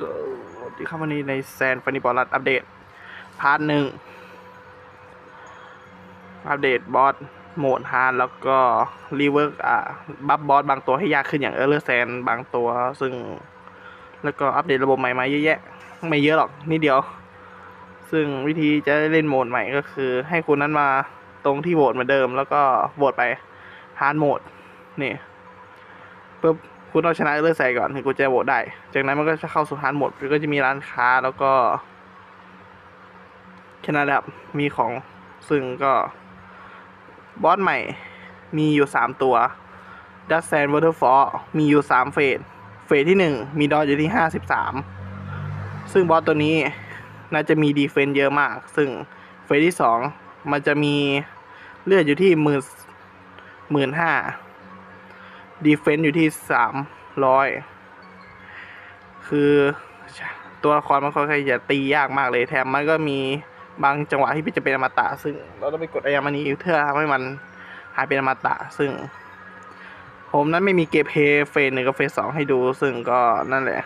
สวัสดีครับวันนี้ในแซนฟันนี่บอลลัดอัปเดต พาร์ทหนึ่งอัปเดตบอสโหมดฮาร์ดแล้วก็รีเวิร์กอ่าบัฟบอสบางตัวให้ยากขึ้นอย่างเออร์เลอร์แซนบางตัวซึ่ง แล้วก็อัปเดตระบบใหม่มาเยอะแยะ ไม่เยอะหรอกนิดเดียว ซึ่งวิธีจะเล่นโหมดใหม่ก็คือ ให้คุณนั้นมาตรงที่โหวตเหมือนเดิม แล้วก็โหวตไปฮาร์ดโหมดนี่ปุ๊บ คุณต้องชนะเออร์เลอร์แซนก่อนถึงคุณจะโหวตได้ จากนั้นมันก็จะเข้าสู่ฮาร์ดโหมดก็จะมีร้านค้าแล้วก็แค่นั้นแหละครับมีของซึ่งก็บอสใหม่ มีอยู่สามตัวดัซแซนวอเตอร์ฟอร์มีอยู่สามเฟส เฟสที่หนึ่งมีดออยู่ที่ห้าสิบสามซึ่งบอสตัวนี้น่าจะมีดีเฟนเยอะมาก ซึ่งเฟสที่สองมันจะมีเลือดอยู่ที่หมื่นหมื่นห้า ดีเฟนต์อยู่ที่สามร้อยคือตัวละครมันค่อนข้างจะตียากมากเลยแถมมันก็มีบางจังหวะที่จะเป็นอมตะ ซึ่งเราต้องไปกดอายามานีเพื่อทำให้มันหายเป็นอมตะ ซึ่ง ผมนั้นไม่มีเกมเพย์เฟสหนึ่งกับเฟสสองให้ดู ซึ่งก็นั่นแหละ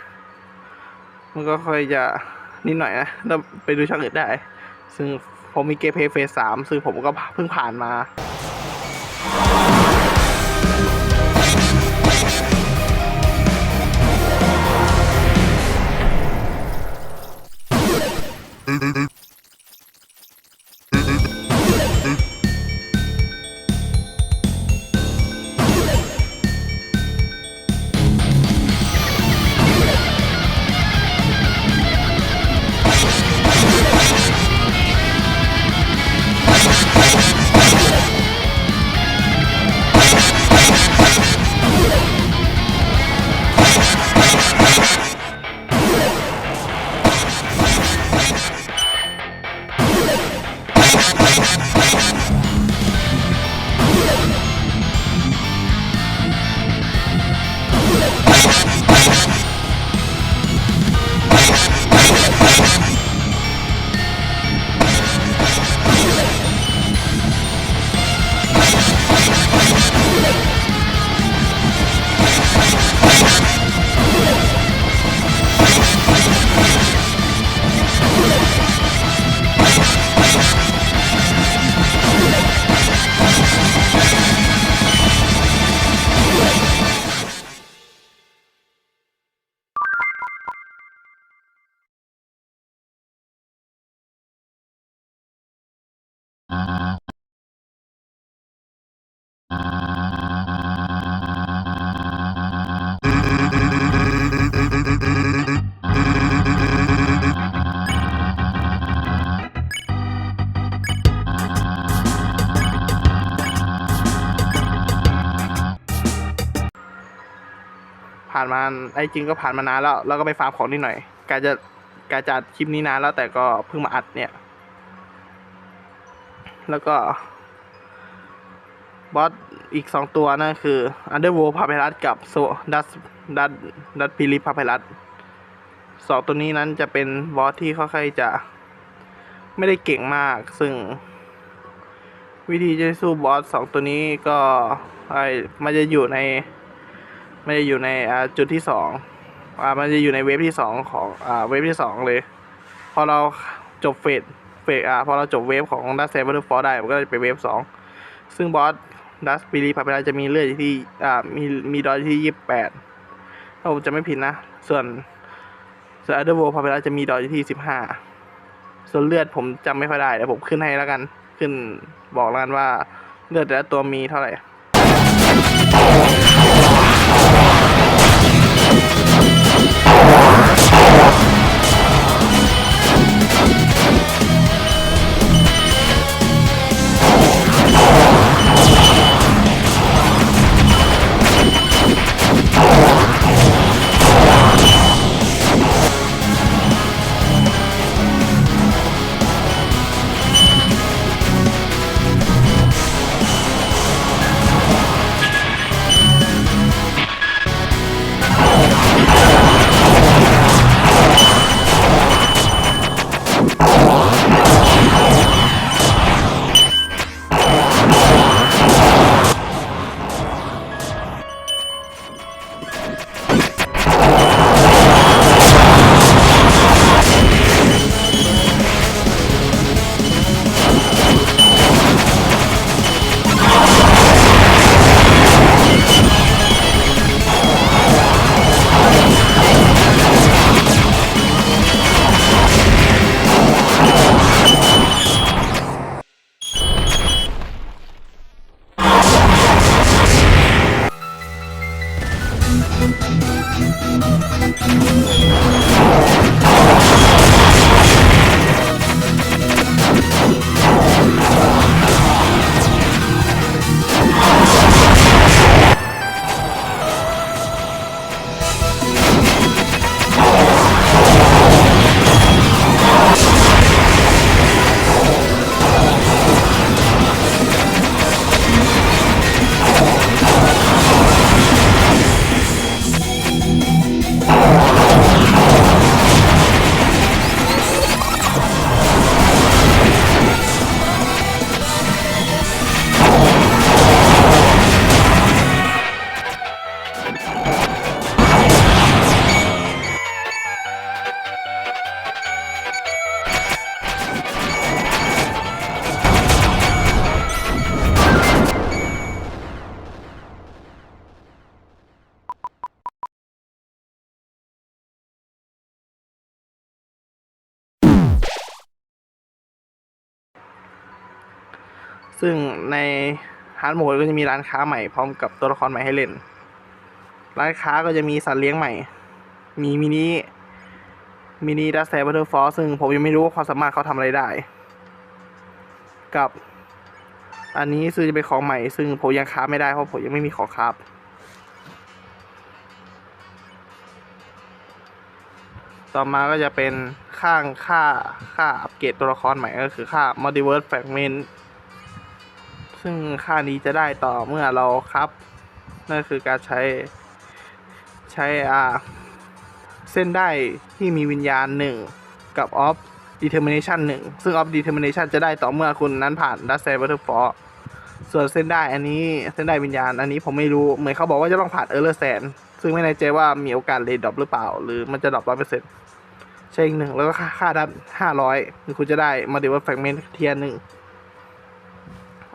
มันก็ค่อยจะนิดหน่อยนะเราไปดูช่องอื่นได้ ซึ่งผมมีเกมเพย์เฟสสามซึ่งผมก็เพิ่งผ่านมา ผ่านมาไอ้จริงก็ผ่านมานานแล้วแล้วก็ไปฟาร์มของนิดหน่อยกาจะกาจัดคลิปนี้นานแล้วแต่ก็เพิ่งมาอัดเนี่ย แล้วก็ บอสอีกสองตัวนั่นคืออันเดอร์โวพาเพลัสกับโซดัสดัสดัสพิลิพาเพลัสสองตัวนี้นั้นจะเป็นบอสที่ค่อยๆจะไม่ได้เก่งมาก ซึ่ง วิธีจะสู้บอสสองตัวนี้ก็ไอมันจะอยู่ใน มันจะอยู่ในจุดที่สองมันจะอยู่ในเวฟที่สองของเวฟที่สองเลย พอเราจบเฟสเฟสอ่าพอเราจบเวฟของดัสเซเวอร์ฟอร์ได้มันก็จะเป็นเวฟสองซึ่งบอสดัสปิริพาเปลาจะมีเลือดที่อ่ามีมีดอยที่ยี่สิบแปดถ้าผมจะไม่ผิดนะ ส่วนส่วนอัลเดอร์โวพาเปลาจะมีดอยที่สิบห้าส่วนเลือดผมจำไม่ค่อยได้เดี๋ยวผมขึ้นให้แล้วกันขึ้นบอกแล้วกันว่าเลือดแต่ละตัวมีเท่าไหร่ ซึ่งในฮาร์ดโหมดก็จะมีร้านค้าใหม่พร้อมกับตัวละครใหม่ให้เล่น ร้านค้าก็จะมีสัตว์เลี้ยงใหม่ มีมินิมินิดัสแซบัตเตอร์ฟอซึ่งผมยังไม่รู้ว่าความสามารถเขาทำอะไรได้ กับ อันนี้ซื้อจะเป็นของใหม่ ซึ่งผมยังค้าไม่ได้เพราะผมยังไม่มีของครับ ต่อมาก็จะเป็นข้างค่าค่าอัปเกรดตัวละครใหม่ก็คือค่า Multiverse Fragment ซึ่งค่านี้จะได้ต่อเมื่อเราครับ นั่นคือการใช้ใช้อ่าเส้นได้ที่มีวิญญาณหนึ่งกับ off determination หนึ่งซึ่ง off determination จะได้ต่อเมื่อคุณนั้นผ่าน d u s t Waterfall ส่วนเส้นได้อันนี้เส้นได้วิญญาณ อันนี้ผมไม่รู้ เหมือนเขาบอกว่าจะต้องผ่าน Error Sand ซึ่งไม่แน่ใจว่ามีโอกาสเลยดรอปหรือเปล่า หรือมันจะดรอปร้อยเปอร์เซ็นต์ใช่อีกหนึ่งแล้วก็ค่าดันห้าร้อยคุณจะได้มาดีว่าแฟกเมนต์เทียนหนึ่ง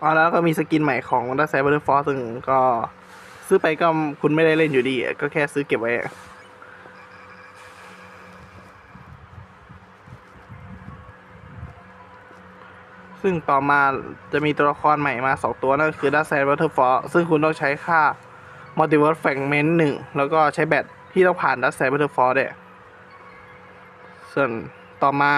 อ๋อแล้วก็มีสกินใหม่ของดัสไซเบอร์ฟอร์ซึ่งก็ซื้อไปก็คุณไม่ได้เล่นอยู่ดี ก็แค่ซื้อเก็บไว้ซึ่งต่อมาจะมีตัวละครใหม่มาสองตัวนั่นคือดัสไซเบอร์ฟอร์ซึ่งคุณต้องใช้ค่า Multiverse Fragment หนึ่งแล้วก็ใช้แบตที่ต้องผ่านดัสไซเบอร์ฟอร์ด้วยส่วนต่อมา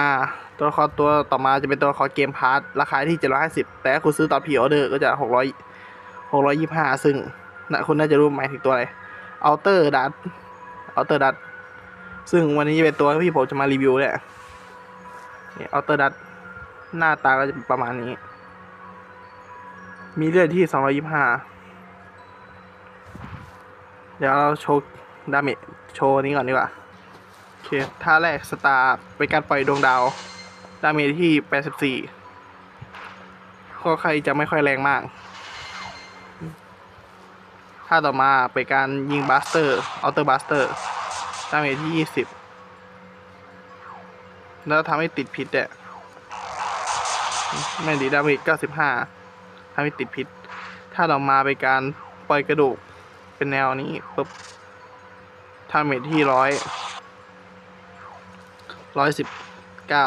ตัวละครตัวต่อมาจะเป็นตัวละครเกมพาร์ทราคาที่ 750 แต่ถ้าคุณซื้อตอนพีออเดอร์ก็จะ 600 625 ซึ่งนะคุณน่าจะรู้หมายถึงตัวอะไรอัลเตอร์ดัตอัลเตอร์ดัตซึ่งวันนี้จะเป็นตัวที่ผมจะมารีวิวเนี่ยนี่อัลเตอร์ดัตหน้าตาก็จะประมาณนี้ มีเลือดที่ 225 เดี๋ยวเราโชว์ดาเมจโชว์นี้ก่อนดีกว่า โอเคท่าแรกสตาร์เป็นการปล่อยดวงดาว ดาเมจที่84ก็ใครจะไม่ค่อยแรงมากท่าต่อมาเป็นการยิงบัสเตอร์อัลเตอร์บัสเตอร์ดาเมจที่20แล้วทำให้ติดพิษเนี่ยไม่ดีดาเมจ95ทำให้ติดพิษ ถ้าต่อมาเป็นการปล่อยกระดูกเป็นแนวนี้ปุ๊บทาเมจที่ร้อยร้อยสิบเก้า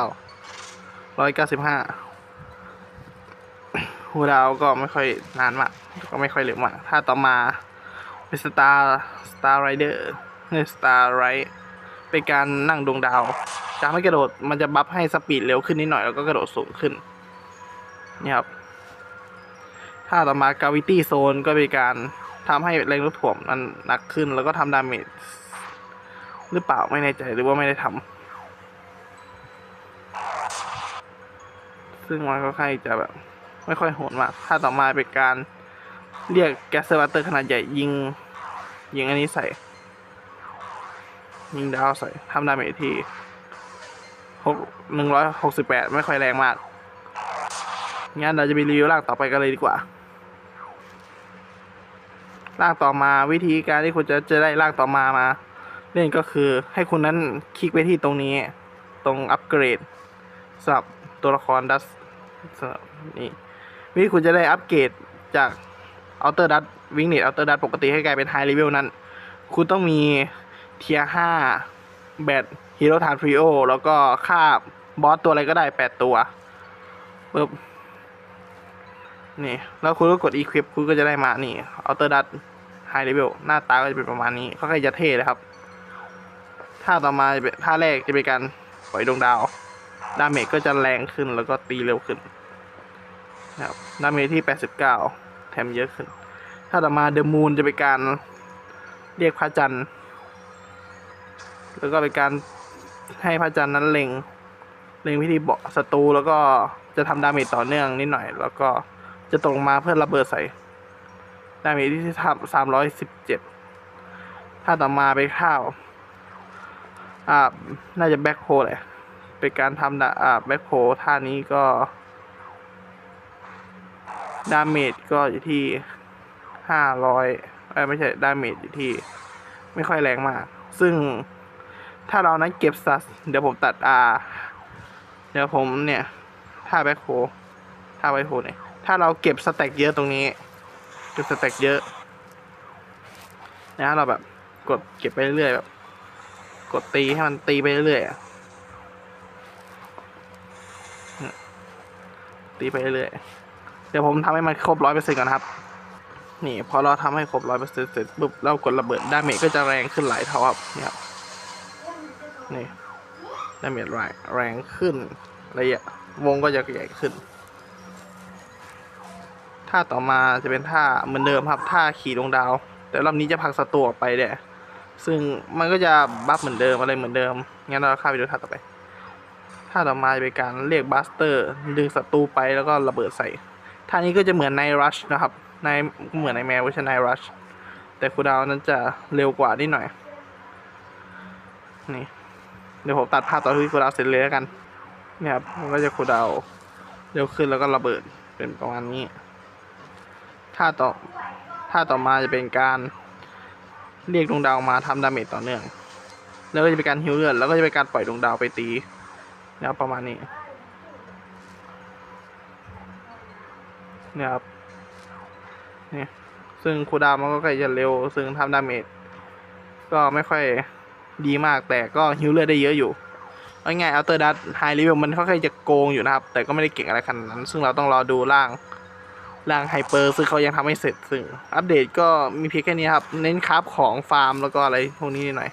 ร้อยเก้าสิบห้าฮูดาวก็ไม่ค่อยนานมากก็ไม่ค่อยเร็วมาก ถ้าต่อมาเป็นสตาร์สตาร์ไรเดอร์เนี่ยสตาร์ไรเป็นการนั่งดวงดาวจะไม่กระโดดมันจะบัฟให้สปีดเร็วขึ้นนิดหน่อยแล้วก็กระโดดสูงขึ้นนี่ครับถ้าต่อมากาวิตี้โซนก็เป็นการทำให้แรงโน้มถ่วงมันหนักขึ้น แล้วก็ทำดาเมจหรือเปล่าไม่แน่ใจหรือว่าไม่ได้ทำ ซึ่งมันก็ค่อนข้างจะแบบ ไม่ค่อยโหดมากถ้าต่อมาเป็นการเรียกแก๊สเซอร์บัตเตอร์ขนาดใหญ่ยิง ยิงอันนี้ใส่ ยิงดาวใส่ทำดาเมจที่หกหนึ่งร้อยหกสิบแปดไม่ค่อยแรงมาก งั้นเราจะไปรีวิวร่างต่อไปกันเลยดีกว่า ร่างต่อมาวิธีการที่คุณจะจะได้ร่างต่อมามา เล่นก็คือให้คุณนั้นคลิกไปที่ตรงนี้ ตรงอัปเกรดสำหรับตัวละครดัส นี่วิธีคุณจะได้อัปเกรดจากอัลเตอร์ดัตวิงเน็ตอัลเตอร์ดัตปกติให้กลายเป็นไฮเลเวลนั้น คุณต้องมีเทียห้าแบตฮีโร่ทานฟรีโอแล้วก็ค่าบอสตัวอะไรก็ได้แปดตัวปึ๊บนี่ แล้วคุณก็กด equip คุณก็จะได้มานี่ outer dust high level หน้าตาก็จะเป็นประมาณนี้เขาก็จะเท่เลยครับ ท่าต่อมาท่าแรกจะเป็นการปล่อยดวงดาว ดาเมจก็จะแรงขึ้นแล้วก็ตีเร็วขึ้นนะครับดาเมจที่ 89 แถมเยอะขึ้น ถ้าต่อมาเดอะมูนจะเป็นการเรียกพระจันทร์ แล้วก็เป็นการให้พระจันทร์นั้นเล็งเล็งพิธีเบาะศัตรูแล้วก็จะทำดาเมจต่อเนื่องนิดหน่อย แล้วก็จะตกลงมาเพื่อระเบิดใส่ดาเมจที่ทำสามร้อยสิบเจ็ดถ้าต่อมาไปข้าว อ่า น่าจะแบ็คโฮแหละ เป็นการทำดาอ่าแบ็คโฮท่านี้ก็ ดาเมจก็อยู่ที่ห้าร้อยไม่ใช่ดาเมจอยู่ที่ ไม่ค่อยแรงมาก ซึ่งถ้าเรานั้นเก็บสัส เดี๋ยวผมตัดอาเดี๋ยวผมเนี่ยถ้าแบ็คโฮถ้าแบ็คโฮเนี่ย ถ้าเราเก็บสแต็กเยอะตรงนี้ เก็บสแต็กเยอะนะเราแบบกดเก็บไปเรื่อยๆแบบ กดตีให้มันตีไปเรื่อยๆอะเนี่ย ตีไปเรื่อยเดี๋ยวผมทำให้มันครบร้อยเปอร์เซ็นต์ก่อนนะครับ นี่พอเราทำให้ครบร้อยเปอร์เซ็นต์เสร็จปุ๊บเรากดระเบิดดาเมจก็จะแรงขึ้นหลายเท่าครับเนี่ยครับนี่ดาเมจแรงแรงขึ้นระยะวงก็จะใหญ่ขึ้นท่าต่อมาจะเป็นท่าเหมือนเดิมครับท่าขี่ดวงดาว แต่รอบนี้จะผลักศัตรูออกไปเนี่ยซึ่งมันก็จะบัฟเหมือนเดิมอะไรเหมือนเดิมงั้นเราเข้าไปดูท่าต่อไป ท่าต่อมาจะเป็นการเรียกบัสเตอร์ดึงศัตรูไปแล้วก็ระเบิดใส่ท่านี้ก็จะเหมือนในรัชนะครับในเหมือนในแมวเวอร์ชันในรัชแต่คูดาวนั้นจะเร็วกว่านิดหน่อย นี่ เดี๋ยวผมตัดภาพตอนที่คูดาวเสร็จเลยแล้วกัน เนี่ยครับมันก็จะคูดาวเร็วขึ้นแล้วก็ระเบิดเป็นประมาณนี้ท่าต่อท่าต่อมาจะเป็นการเรียกดวงดาวมาทำดาเมจต่อเนื่อง แล้วก็จะเป็นการฮิวเลือดแล้วก็จะเป็นการปล่อยดวงดาวไปตี นะครับประมาณนี้เนี่ยครับเนี่ยซึ่งคูดามันก็ใกล้จะเร็ว ซึ่งทำดาเมจก็ไม่ค่อยดีมากแต่ก็ฮิวเลือดได้เยอะอยู่เอาง่ายอัลเตอร์ดัตไฮเลเวลมันค่อนข้างจะโกงอยู่นะครับ แต่ก็ไม่ได้เก่งอะไรขนาดนั้น ซึ่งเราต้องรอดูร่างร่างไฮเปอร์ซึ่งเขายังทำไม่เสร็จ ซึ่งอัปเดตก็มีเพียงแค่นี้ครับ เน้นคราฟของฟาร์มแล้วก็อะไรพวกนี้นิดหน่อย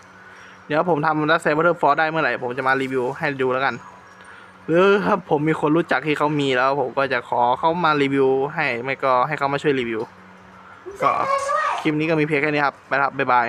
เดี๋ยวผมทำรัสเซเบอร์ฟอร์ได้เมื่อไหร่ ผมจะมารีวิวให้ดูแล้วกัน หรือถ้าผมมีคนรู้จักที่เขามีแล้ว ผมก็จะขอเขามารีวิว ให้ไม่ก็ให้เขามาช่วยรีวิว ก็คลิปนี้ก็มีเพียงแค่นี้ครับไปครับบ๊ายบาย